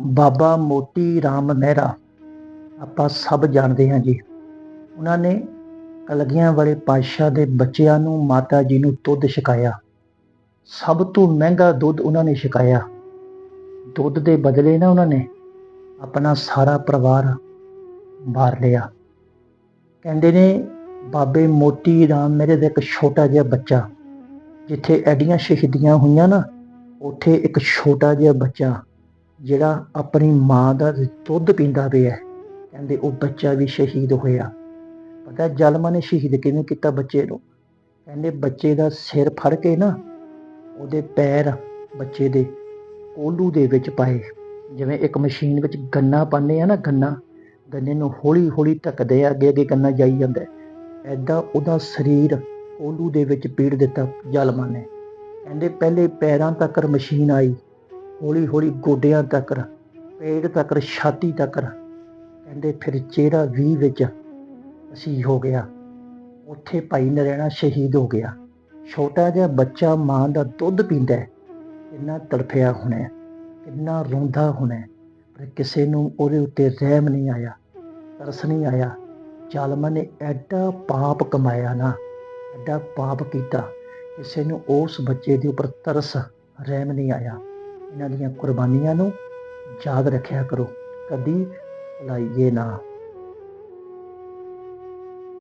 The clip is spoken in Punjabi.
ਬਾਬਾ ਮੋਤੀ ਰਾਮ ਮਹਿਰਾ ਆਪਾਂ ਸਭ ਜਾਣਦੇ ਹਾਂ ਜੀ। ਉਹਨਾਂ ਨੇ ਕਲਗੀਆਂ ਵਾਲੇ ਪਾਤਸ਼ਾਹ ਦੇ ਬੱਚਿਆਂ ਨੂੰ ਮਾਤਾ ਜੀ ਨੂੰ ਦੁੱਧ ਛਕਾਇਆ। ਸਭ ਤੋਂ ਮਹਿੰਗਾ ਦੁੱਧ ਉਹਨਾਂ ਨੇ ਛਕਾਇਆ। ਦੁੱਧ ਦੇ ਬਦਲੇ ਨਾ ਉਹਨਾਂ ਨੇ ਆਪਣਾ ਸਾਰਾ ਪਰਿਵਾਰ ਮਾਰ ਲਿਆ। ਕਹਿੰਦੇ ਨੇ, ਬਾਬੇ ਮੋਤੀ ਰਾਮ ਮੇਰੇ ਦਾ ਇੱਕ ਛੋਟਾ ਜਿਹਾ ਬੱਚਾ, ਜਿੱਥੇ ਐਡੀਆਂ ਸ਼ਹੀਦੀਆਂ ਹੋਈਆਂ ਨਾ, ਉੱਥੇ ਇੱਕ ਛੋਟਾ ਜਿਹਾ ਬੱਚਾ ਜਿਹੜਾ ਆਪਣੀ ਮਾਂ ਦਾ ਦੁੱਧ ਪੀਂਦਾ ਪਿਆ ਕਹਿੰਦੇ ਉਹ ਬੱਚਾ ਵੀ ਸ਼ਹੀਦ ਹੋਇਆ। ਪਤਾ ਜਲਮਾ ਨੇ ਸ਼ਹੀਦ ਕਿਵੇਂ ਕੀਤਾ ਬੱਚੇ ਨੂੰ? ਕਹਿੰਦੇ ਬੱਚੇ ਦਾ ਸਿਰ ਫੜ ਕੇ ਨਾ ਉਹਦੇ ਪੈਰ ਬੱਚੇ ਦੇ ਕੋਲੂ ਦੇ ਵਿੱਚ ਪਾਏ। ਜਿਵੇਂ ਇੱਕ ਮਸ਼ੀਨ ਵਿੱਚ ਗੰਨਾ ਪਾਉਂਦੇ ਆ ਨਾ ਗੰਨਾ, ਗੰਨੇ ਨੂੰ ਹੌਲੀ ਹੌਲੀ ਧੱਕਦੇ ਆ ਅੱਗੇ ਅੱਗੇ ਗੰਨਾ ਜਾਈ ਜਾਂਦਾ ਐਦਾਂ ਉਹਦਾ ਸਰੀਰ ਕੋਲੂ ਦੇ ਵਿੱਚ ਪੀੜ ਦਿੱਤਾ ਜਲਮਾ ਨੇ ਕਹਿੰਦੇ ਪਹਿਲੇ ਪੈਰਾਂ ਤੱਕ ਮਸ਼ੀਨ ਆਈ ਹੌਲੀ ਹੌਲੀ ਗੋਡਿਆਂ ਤੱਕ, ਪੇਟ ਤੱਕ, ਛਾਤੀ ਤੱਕ ਕਹਿੰਦੇ ਫਿਰ ਚਿਹਰਾ ਵੀ ਵਿੱਚ ਅਸੀਂ ਹੋ ਗਿਆ। ਉੱਥੇ ਭਾਈ ਨਰੈਣਾ ਸ਼ਹੀਦ ਹੋ ਗਿਆ। ਛੋਟਾ ਜਿਹਾ ਬੱਚਾ ਮਾਂ ਦਾ ਦੁੱਧ ਪੀਂਦਾ ਕਿੰਨਾ ਤੜਫਿਆ ਹੋਣਾ ਕਿੰਨਾ ਰੋਂਦਾ ਹੋਣਾ ਪਰ ਕਿਸੇ ਨੂੰ ਉਹਦੇ ਉੱਤੇ ਰਹਿਮ ਨਹੀਂ ਆਇਆ, ਤਰਸ ਨਹੀਂ ਆਇਆ। ਜ਼ਾਲਮਾਂ ਨੇ ਐਡਾ ਪਾਪ ਕਮਾਇਆ ਨਾ, ਐਡਾ ਪਾਪ ਕੀਤਾ। ਕਿਸੇ ਨੂੰ ਉਸ ਬੱਚੇ ਦੇ ਉੱਪਰ ਤਰਸ, ਰਹਿਮ ਨਹੀਂ ਆਇਆ। ਇਹਨਾਂ ਦੀਆਂ ਕੁਰਬਾਨੀਆਂ ਨੂੰ ਯਾਦ ਰੱਖਿਆ ਕਰੋ। ਕਦੀ ਭੁਲਾਈਏ ਨਾ।